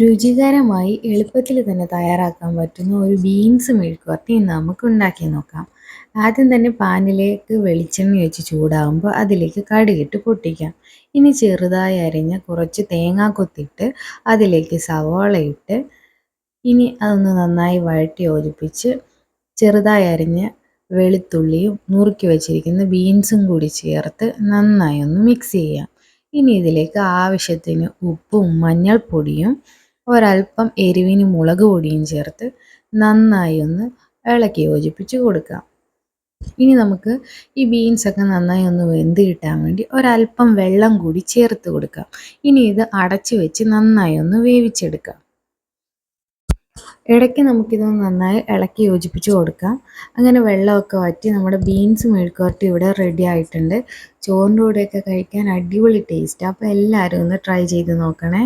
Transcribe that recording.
രുചികരമായി എളുപ്പത്തിൽ തന്നെ തയ്യാറാക്കാൻ പറ്റുന്ന ഒരു ബീൻസ് മെഴുക്കുവരട്ടി നമുക്ക് ഉണ്ടാക്കി നോക്കാം. ആദ്യം തന്നെ പാനിലേക്ക് വെളിച്ചെണ്ണ വെച്ച് ചൂടാകുമ്പോൾ അതിലേക്ക് കടുകിട്ട് പൊട്ടിക്കാം. ഇനി ചെറുതായി അരിഞ്ഞ കുറച്ച് തേങ്ങാക്കൊത്തിട്ട് അതിലേക്ക് സവോള ഇട്ട് ഇനി അതൊന്ന് നന്നായി വഴറ്റി യോജിപ്പിച്ച് ചെറുതായി അരിഞ്ഞ വെളുത്തുള്ളിയും നുറുക്കി വെച്ചിരിക്കുന്ന ബീൻസും കൂടി ചേർത്ത് നന്നായി ഒന്ന് മിക്സ് ചെയ്യാം. ഇനി ഇതിലേക്ക് ആവശ്യത്തിന് ഉപ്പും മഞ്ഞൾപ്പൊടിയും ഒരൽപ്പം എരിവിന് മുളക് പൊടിയും ചേർത്ത് നന്നായി ഒന്ന് ഇളക്കി യോജിപ്പിച്ച് കൊടുക്കാം. ഇനി നമുക്ക് ഈ ബീൻസൊക്കെ നന്നായി ഒന്ന് വെന്ത് കിട്ടാൻ വേണ്ടി ഒരൽപ്പം വെള്ളം കൂടി ചേർത്ത് കൊടുക്കാം. ഇനി ഇത് അടച്ചു വെച്ച് നന്നായി ഒന്ന് വേവിച്ചെടുക്കാം. ഇടയ്ക്ക് നമുക്കിത് നന്നായി ഇളക്കി യോജിപ്പിച്ച് കൊടുക്കാം. അങ്ങനെ വെള്ളമൊക്കെ വറ്റി നമ്മുടെ ബീൻസ് മെഴുക്കുവരട്ടി ഇവിടെ റെഡി ആയിട്ടുണ്ട്. ചോറിന്റെ കൂടെയൊക്കെ കഴിക്കാൻ അടിപൊളി ടേസ്റ്റ് അപ്പോൾ എല്ലാവരും ഒന്ന് ട്രൈ ചെയ്ത് നോക്കണേ.